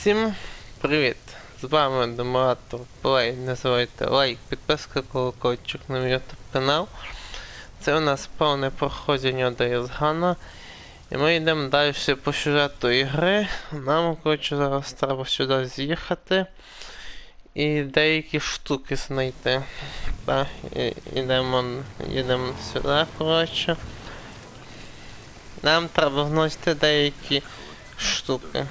Всім привіт! З вами Деморатор Плей. Не забувайте лайк, підписка, колокольчик на мій YouTube канал. Це у нас повне проходження Days Gone. І ми йдемо далі по сюжету ігри. Нам, коротше, зараз треба сюди з'їхати. І деякі штуки знайти. Так, і, ідемо, сюди, коротше. Нам треба вносити деякі штуки.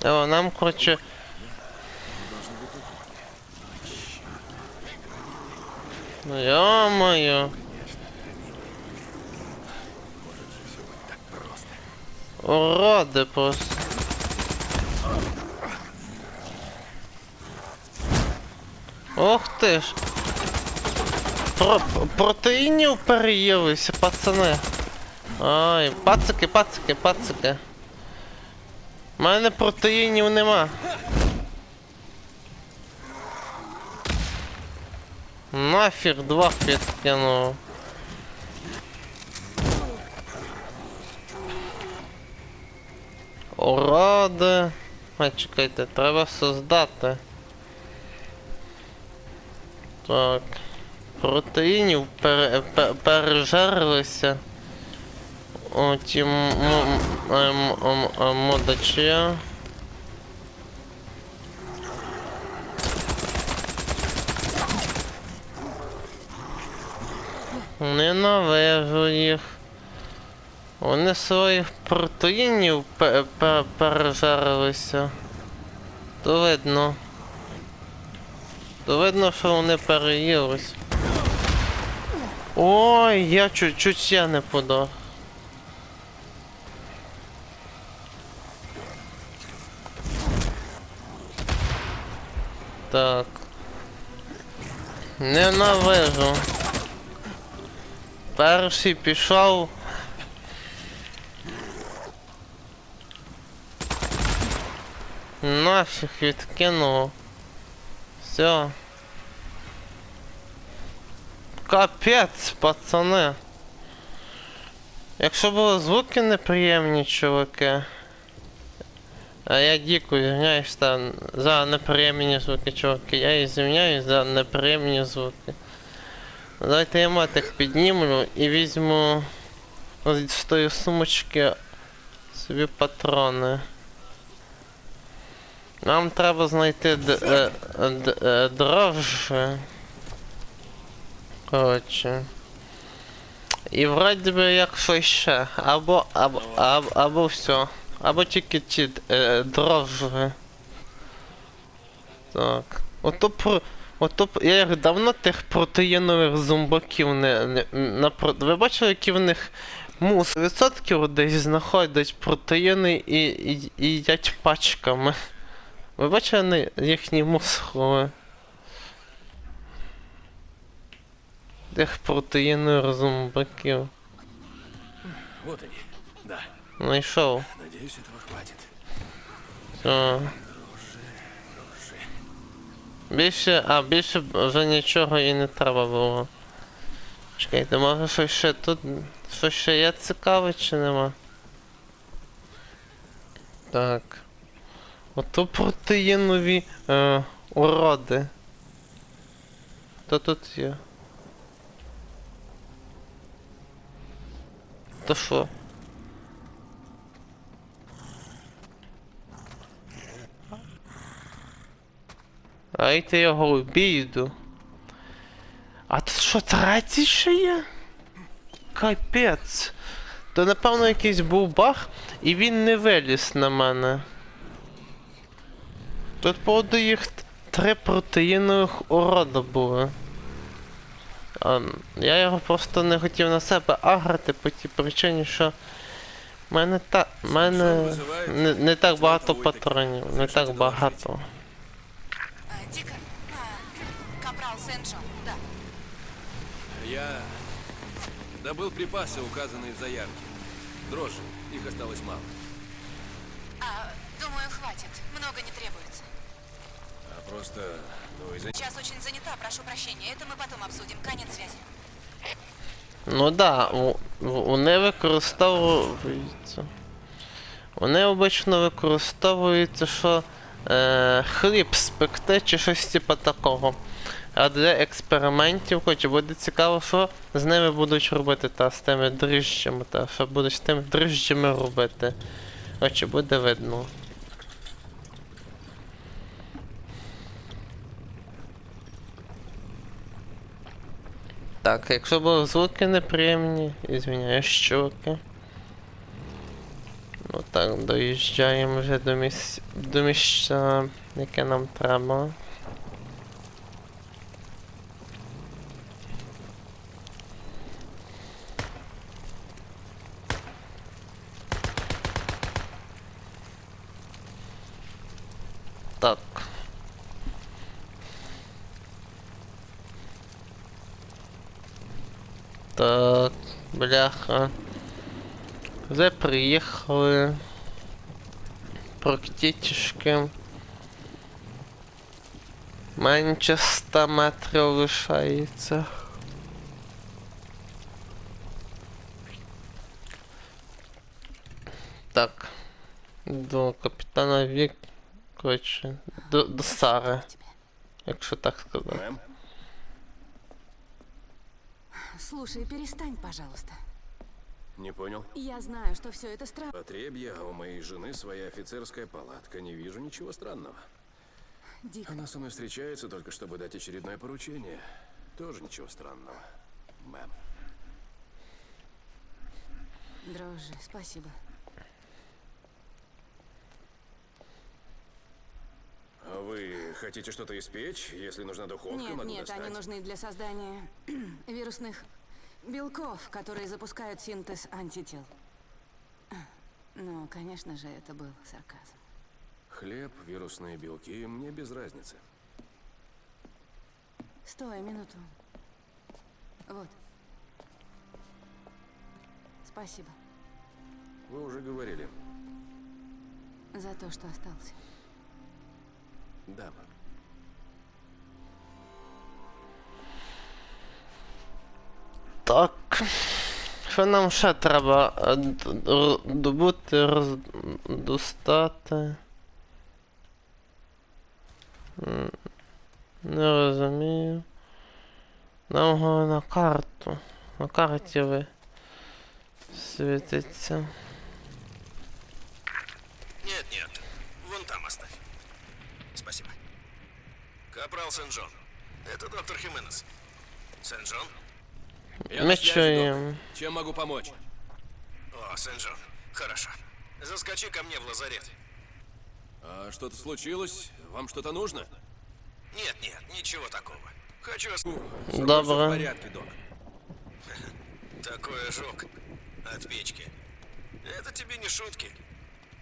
дрожжи. О, нам, коротше, Должны быть на кухне. ну ё-моё. Может же все быть так просто. Уроди просто. Ох ти ж. Про протеїнів переїлися, пацани. Ой, пацики, пацики, пацики. У мене протеїнів нема. Нафіг два підкинув. Уроди. А чекайте, треба создати. Так. Протеїнів пере, пе- пережерлися. О, ті ем- ем- ем- Ненавижу їх. Вони своїх протеїнів пе- пе- пережарилися. То видно. То видно, що вони переїлись. Ой, я чуть-чуть я не подав. Так. Ненавижу. Перший пішов. Нафіг відкинув. Все. Капець, пацани. Якщо були звуки неприємні, чуваки. А я дико звиняюсь там за неприємні звуки, чуваки. Я і звиняюсь за неприємні звуки. Давайте я матик піднімлю і візьму з тої сумочки собі патрони. Нам треба знайти д- е, е, дрожжі. Коротше. І вроді би як щось ще. Або, або, або, або все. Або тільки ті е, дрожжі. Так. Ото про. Ото я як давно тих протеїнових зомбаків не, не на Ви бачили, які в них мус відсотків десь знаходять протеїни і, і, і їдять пачками. Ви бачили їхні мускули? Тих протеїнових зомбаків. Вот они. Да. Знайшов. Надеюсь, этого хватит. Все. Більше, а більше вже нічого і не треба було. Чекайте, може щось ще тут. Щось ще є цікаве чи нема? Так. Ото протеїнові е, уроди. Хто тут є? То що? Дайте його обійду. А тут що, третій ще є? Капець. То напевно якийсь був баг, і він не виліз на мене. Тут походу їх три протеїнових урода були. А, я його просто не хотів на себе аграти по тій причині, що мене та. мене не, не так багато патронів, не так багато. Я добыл припасы, указанные в заявке. Дрожжи. Их осталось мало. А, думаю, хватит. Много не требуется. А просто, ну, из-за... Сейчас очень занята, прошу прощения. Это мы потом обсудим. Конец связи. Ну да, у- В- Вони використовуються. Вони обично використовуються, що е, хліб спекти чи щось типу такого. А для експериментів, хоч буде цікаво, що з ними будуть робити та з тими дріжджами, та що будуть з тими дріжджами робити. Хоч буде видно. Так, якщо були звуки неприємні, ізвиняюсь, щоки. Ну так, доїжджаємо вже до місця, до місця, яке нам треба. приїхали. Практично. Менше 100 метрів лишається. Так. До капітана Вік. Коротше. До, до Сари, Тебе. якщо так сказати. Мэм? Слушай, перестань, пожалуйста. Не понял. Я знаю, что все это странно. Отребья, а у моей жены своя офицерская палатка. Не вижу ничего странного. Дик, Она со мной встречается только чтобы дать очередное поручение. Тоже ничего странного. Мэм. дрожжи, спасибо. А вы хотите что-то испечь? Если нужна духовка, Нет, могу нет, достать. они нужны для создания вирусных белков, которые запускают синтез антител. Ну, конечно же, это был сарказм. Хлеб, вирусные белки, мне без разницы. Стой, минуту. Вот. Спасибо Вы уже говорили. за то, что остался. Да. Так. Що нам ще треба Е, добути, роз... достати? Не розумію. Нам на карту. На карті ви світиться. Нет, нет. Вон там оставь. Спасибо. Капрал Сен-Джон. Это доктор Хименес. Сен-Джон? Ми чуємо. Чем могу помочь? О, Сен-Джон. Хорошо. Заскочи ко мне в лазарет. А что-то случилось? Вам что-то нужно? Нет, нет, ничего такого. Хочу... Всё в порядке, док. Такой ожог от печки. Это тебе не шутки.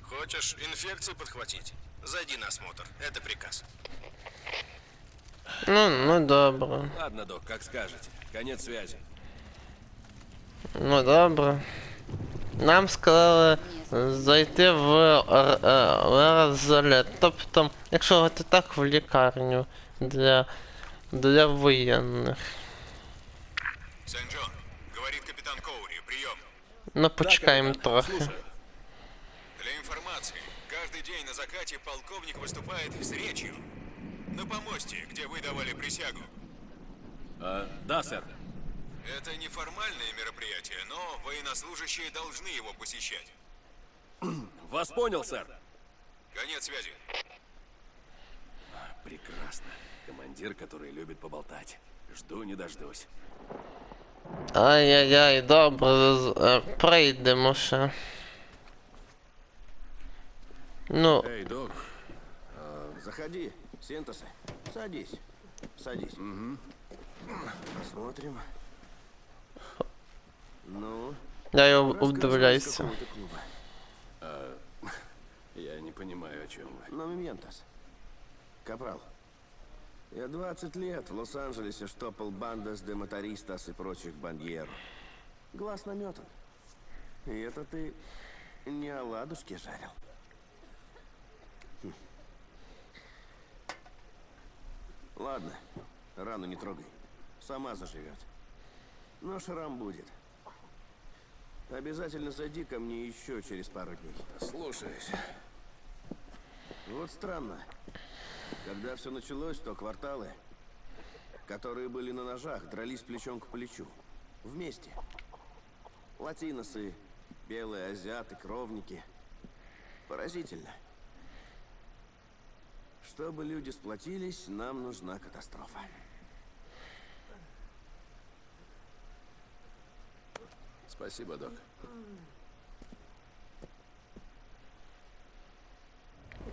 Хочешь инфекцию подхватить? Зайди на осмотр. Это приказ. Ну, ну добре. Ладно, док, как скажете. Конец связи. Ну добре. Нам сказали зайти в р- е, лазарет. Тобто, якщо ти так в лікарню для, для воєнних. Сен-Джон, говорит капитан Коури, прием. Ну почекаємо трохи. Слушаю. Для информации, каждый день на закате полковник выступает с речью. На помосте, где вы давали присягу. А, да, сэр. Это неформальное мероприятие, но военнослужащие должны его посещать. Вас понял, сэр. Конец связи. Прекрасно. Командир, который любит поболтать. Жду не дождусь. Ай-яй-яй, добре, прийдемо ще. Ну, Эй, док. Заходи, Синтосы. Садись. Садись. Угу. Посмотрим. Ну, я с обдивляюся. какого ты клуба. Я не понимаю, о чем вы. Номиментос. Капрал. Я 20 лет в Лос-Анджелесе штопал бандас де мотористас и прочих бандьеру. Глаз наметан. И это ты не оладушки жарил. Хм. Ладно, рану не трогай. Сама заживет. Но шрам будет. Обязательно зайди ко мне еще через пару дней. Слушаюсь. Вот странно. Когда все началось, то кварталы, которые были на ножах, дрались плечом к плечу. Вместе. Латиносы, белые азиаты, кровники. Поразительно. Чтобы люди сплотились, нам нужна катастрофа. Спасибо, док.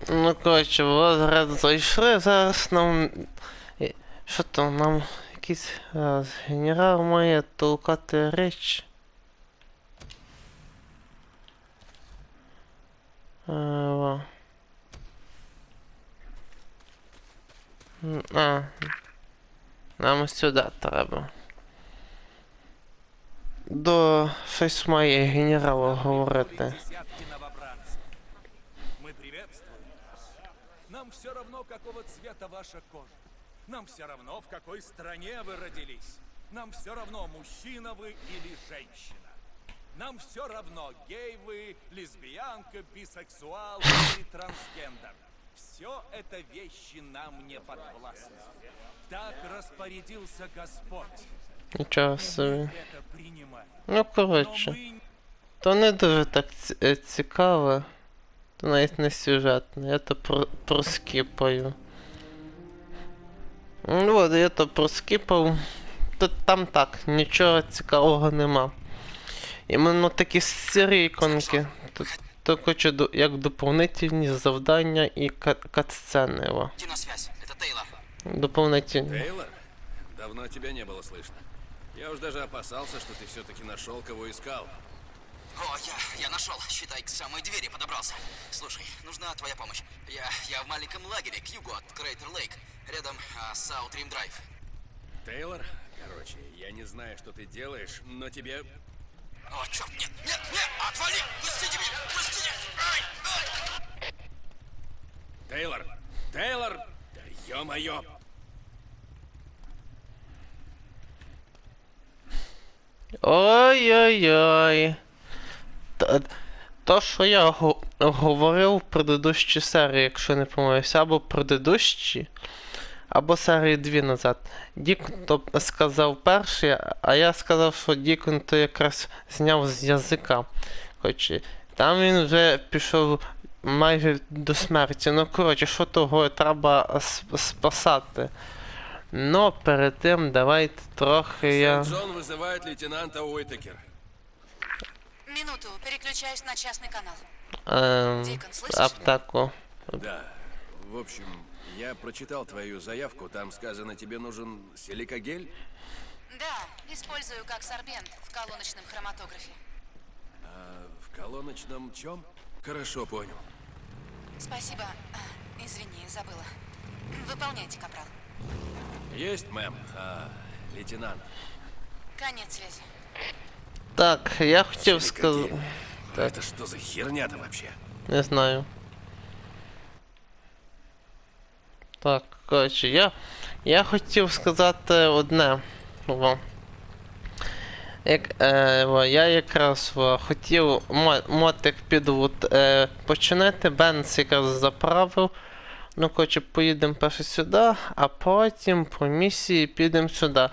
Ну, коротше, в розряд зайшли, зараз нам. і- Що там нам якийсь раз, генерал має толкати річ. Е, во. М, А. Нам сюди треба. До щось має генерал говорити. Мы приветствуем. Нам все равно, какого цвета ваша кожа. Нам все равно, в какой стране вы родились. Нам все равно, мужчина вы или женщина. Нам все равно, гей вы, лесбиянка, бисексуал или трансгендер. Все это вещи нам не подвластны. Так распорядился Господь. Нічого Мы собі. это принимаем. Ну, Но коротше. мы То не дуже так ці- е, цікаве. То навіть не сюжетне. Я то про, проскіпаю. Ну от, я то проскіпав. То там так, нічого цікавого нема. Іменно такі сирі іконки. То, то хочу до, як доповнительні завдання і ка- катсцени. Во. Иди на связь, это Тейлор. Доповнительні. Тейлор? Давно тебя не было слышно. Я уж даже опасался, что ты все-таки нашел, кого искал. О, я, я нашел, считай, к самой двери подобрался. Слушай, нужна твоя помощь. Я, я в маленьком лагере к югу от Крейтер Лейк, рядом а, Саут Рим Драйв. Тейлор? Короче, я не знаю, что ты делаешь, но тебе... О, черт, нет, нет, нет, отвали! Пустите меня, пустите! Ай, ай! Тейлор! Тейлор! Да ё-моё! Ой-ой-ой. То, що я говорив в предыдущій серії, якщо не помилився, або предыдущі, або серії дві назад. Дікон то сказав перший, а я сказав, що Дікон то якраз зняв з язика. Хоч там він вже пішов майже до смерті. Ну, коротше, що того треба спасати. Ну, перед тим давайте трохи я. Сент-Джон вызывает лейтенанта Уитакер. Минуту, переключаюсь на частный канал. Эм, Дикон, слышишь? Да. В общем, я прочитал твою заявку. Там сказано, тебе нужен силикагель. Да, использую как сорбент в колоночном хроматографе. В колоночном чем? Хорошо, понял. Спасибо. А, Извини, забыла. Выполняйте, капрал. Есть, мэм. А, лейтенант. Конец связи. Так, я хотів сказати. Силикагель. Это что за херня-то вообще? Не знаю. Так, коротше, я. Я хотів сказати одне. Як, е, я якраз во, хотів мотик під от, е, починати, Бенц якраз заправив. Ну, коротше, поїдемо перше сюди, а потім по місії підемо сюди.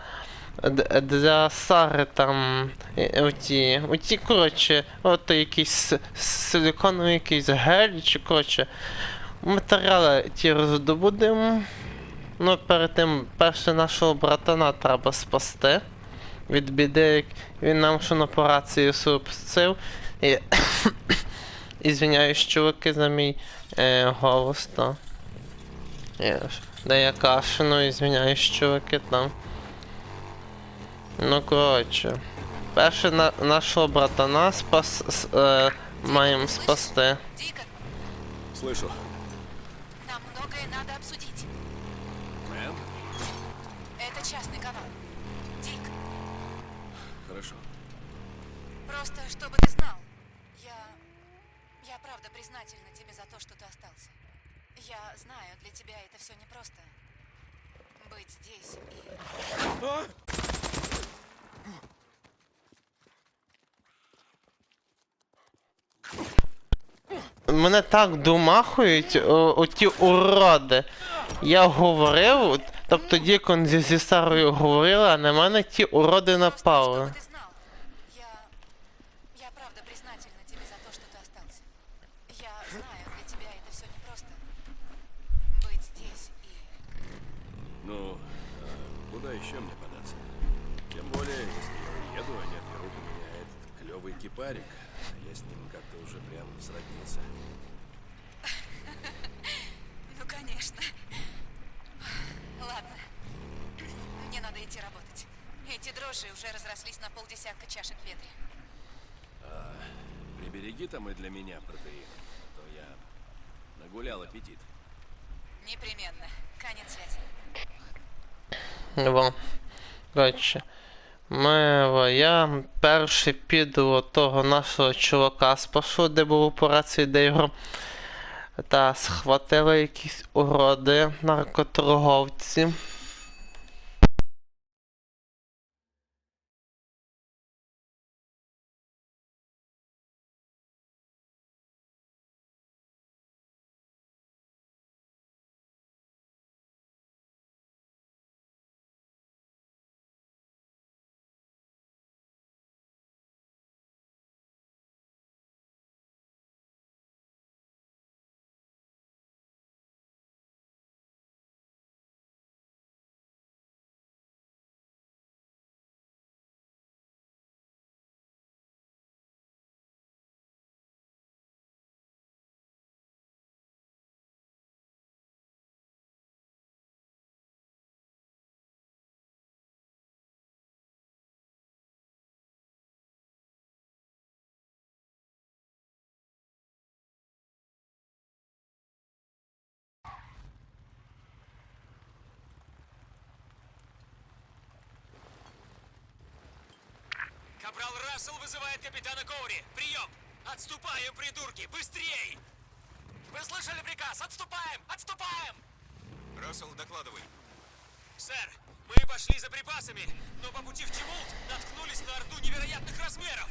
Для Сари там е, оті, оті, коротше, от якийсь силиконовий якийсь гель, чи коротше, матеріали ті роздобудемо. Ну, перед тим перше нашого братана треба спасти. Від біди, як він нам що на операції супстив. І... і звиняюсь, чуваки, за мій е, голос, то. Я Де я кашину, ну извиняюсь, чуваки там. Ну, коротше. Перше на, нашого братана спас, е, маємо спасти. Слышу. все непросто. Быть здесь и... А? Мене так домахують о, оті уроди. Я говорив, тобто Дікон зі, зі старою говорила, а на мене ті уроди напали. Там и для меня протеин, то я нагулял аппетит. Непременно. Конец связи. Во. Коротше. Ми, я перший піду от того нашого чувака спашу, де був операції, де його та схватили якісь уроди, наркоторговці. Капрал Рассел вызывает капитана Коури. Прием! Отступаем, придурки! Быстрей! Вы слышали приказ? Отступаем! Отступаем! Рассел, докладывай. Сэр, мы пошли за припасами, но по пути в Чемулт наткнулись на орду невероятных размеров.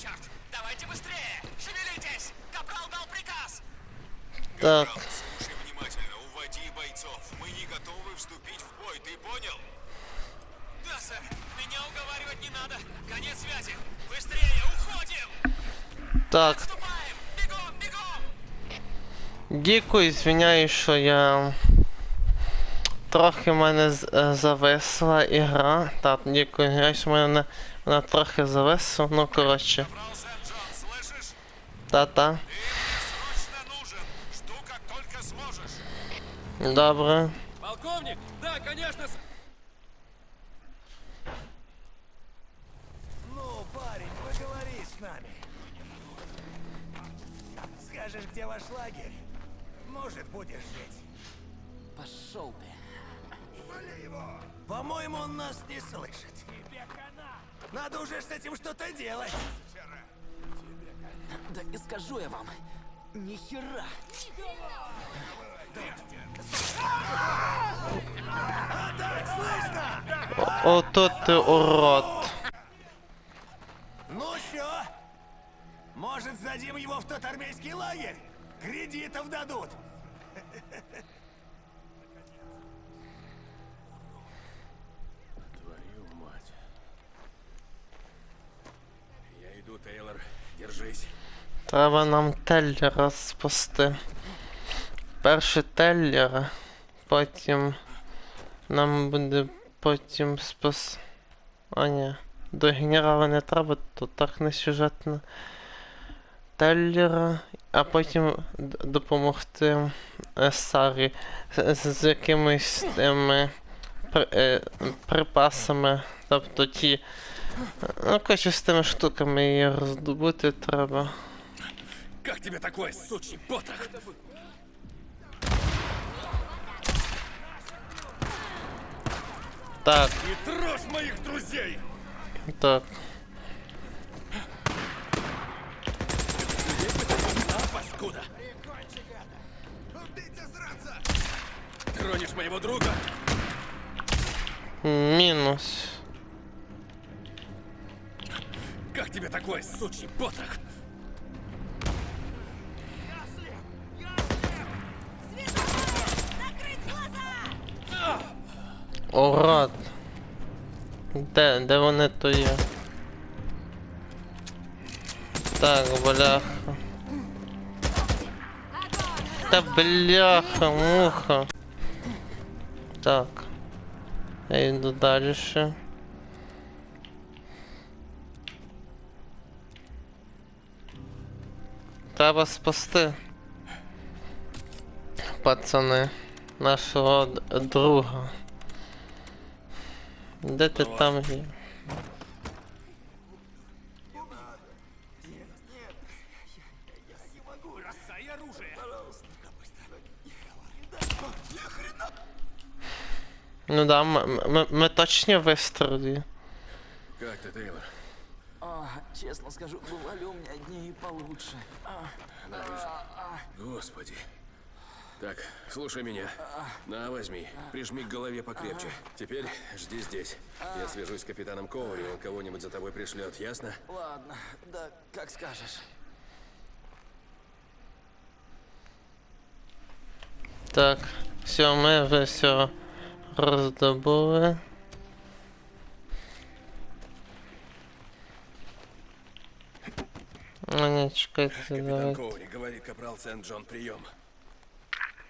Черт, давайте быстрее! Шевелитесь! Капрал дал приказ! Так, Капрал, слушай внимательно. Уводи бойцов. Мы не готовы вступить в бой, ты понял? Да, сэр, меня уговаривать не надо. Конец связи. Быстрее, уходим! так. Отступаем! Бегом, бегом! Дякую, звиняю, що я. Трохи в мене з- е, зависла ігра. Так, дякую, я в мене вона трохи зависла, ну коротше. Капрал Сент-Джон, слышишь? Та-та. Ты мне срочно нужен. Жду, как только сможешь. Добре. Полковник! Да, конечно, Ну, парень, поговори с нами. Скажешь, где ваш лагерь? Может, будешь жить. Пошел ты. По-моему, он нас не слышит. Надо уже с этим что-то делать. Да не скажу я вам. Ни хера. А так слышно? Ото ти урод. Может, сдадим его в тот армейский лагерь? Кредитов дадут. Твою мать. Я иду, Тейлор. Держись. Треба нам Теллера спасти. Перше Теллера, потім нам буде потім спас. А ні. До генерала не треба, то так не сюжетно. Теллера, а потім допомогти е, Сарі з, якимись тими е, припасами. Тобто ті. Ну, коротше, з тими штуками її роздобути треба. Как тебе такой, сучий потрох? Так, Не трожь моих друзей! так. откуда? Тронешь моего друга? Минус. Как тебе такое, сучий потрох? Урод. Да, да, вони это я. Так, бляха. Та бляха, муха. Так. Я йду далі ще. Треба спасти. Пацани. Нашого друга. Де ти там є? Ну да, м- м- ми точні вистрілили. Как ты, Тейлор? А, честно скажу, бывали у меня дни и получше. Господи. Так, слушай меня. На, возьми. Прижми к голове покрепче. Теперь жди здесь. Я свяжусь с капитаном Коури, он кого-нибудь за тобой пришлет, ясно? Ладно, да как скажешь. Так, все, вже все роздобули. Ну не чекайте, Капитан давайте. Коури, говорит капрал Сент-Джон, прием.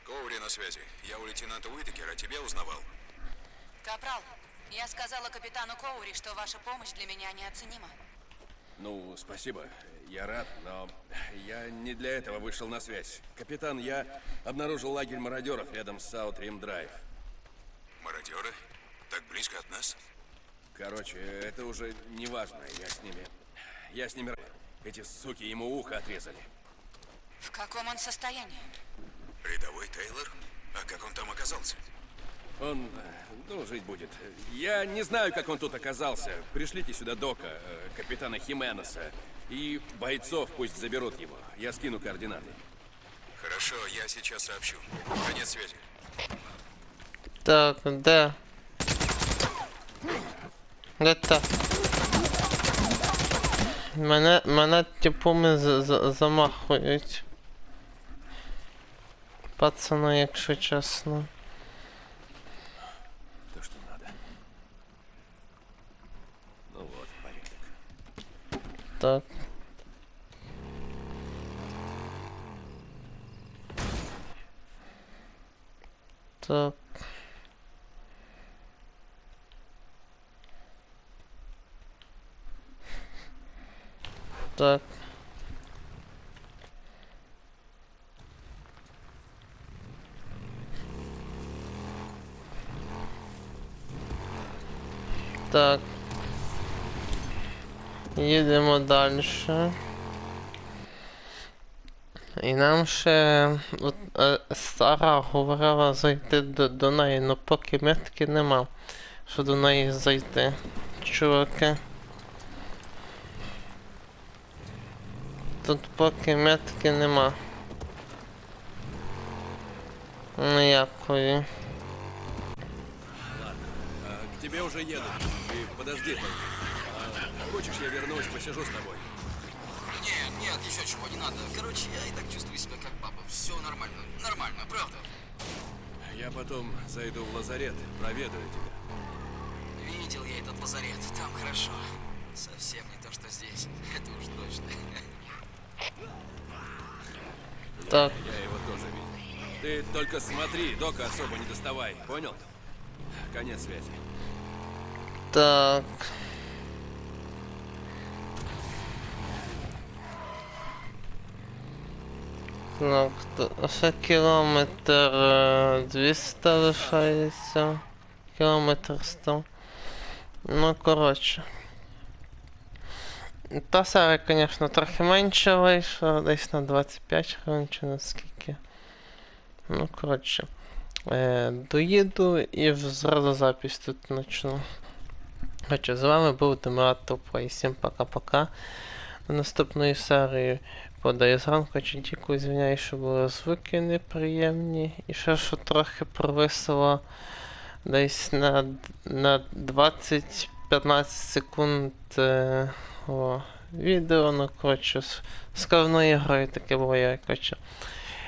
Коури на связи. Я у лейтенанта Уитакера тебя узнавал. Капрал, я сказала капитану Коури, что ваша помощь для меня неоценима. Ну, спасибо. Я рад, но я не для этого вышел на связь. Капитан, я обнаружил лагерь мародеров рядом с Саутрим Драйв. Мародеры? Так близко от нас? Короче, это уже не важно. Я с ними... Я с ними... Эти суки ему ухо отрезали. В каком он состоянии? Рядовой Тейлор? А как он там оказался? Он, э, ну, жить будет. Я не знаю, как он тут оказался. Пришлите сюда Дока, э, капитана Хименеса, и бойцов пусть заберут его. Я скину координаты. Хорошо, я сейчас сообщу. Конец связи. Так, де? Де та? Мене, мене типами з- з- замахують. Пацани, якщо чесно. То, что надо. Ну вот, порядок. Так. Так. Так. Так. Їдемо далі. І нам ще от, е, Сара говорила зайти до, до неї, але поки метки нема, що до неї зайти. Чуваки. Тут поки метки нема. Ніякої. А, к тебе уже едут. Ты подожди только. А, хочешь, я вернусь, посижу с тобой? Нет, нет, еще чего не надо. Короче, я и так чувствую себя как папа. Все нормально, нормально, правда. Я потом зайду в лазарет, проведаю тебя. Видел я этот лазарет, там хорошо. Совсем не то, что здесь. Это уж точно. Так, Я его тоже видел. Ты только смотри, Дока особо не доставай, понял? Конец связи. так. Так, то ще кілометр е, 200 лишається. Кілометр 100. Ну, коротше. Та серія, звісно, трохи менше вийшла, десь на 25 хвилин чи на скільки. Ну, коротше. Е, доїду і зразу запись тут почну. Хоча з вами був Демиратор Плей. Всім пока-пока. До наступної серії подаю зранку, хоча дякую, звиняю, що були звуки неприємні. І ще що трохи провисило десь на, на 20-15 секунд е, о, відео, ну коротше, з, кожною грою таке я коротше.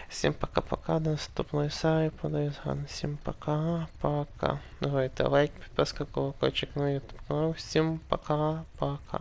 Всім пока-пока, до наступної серії подаю зган. Всім пока-пока. Давайте лайк, підписка, колокольчик на YouTube канал. Всім пока-пока.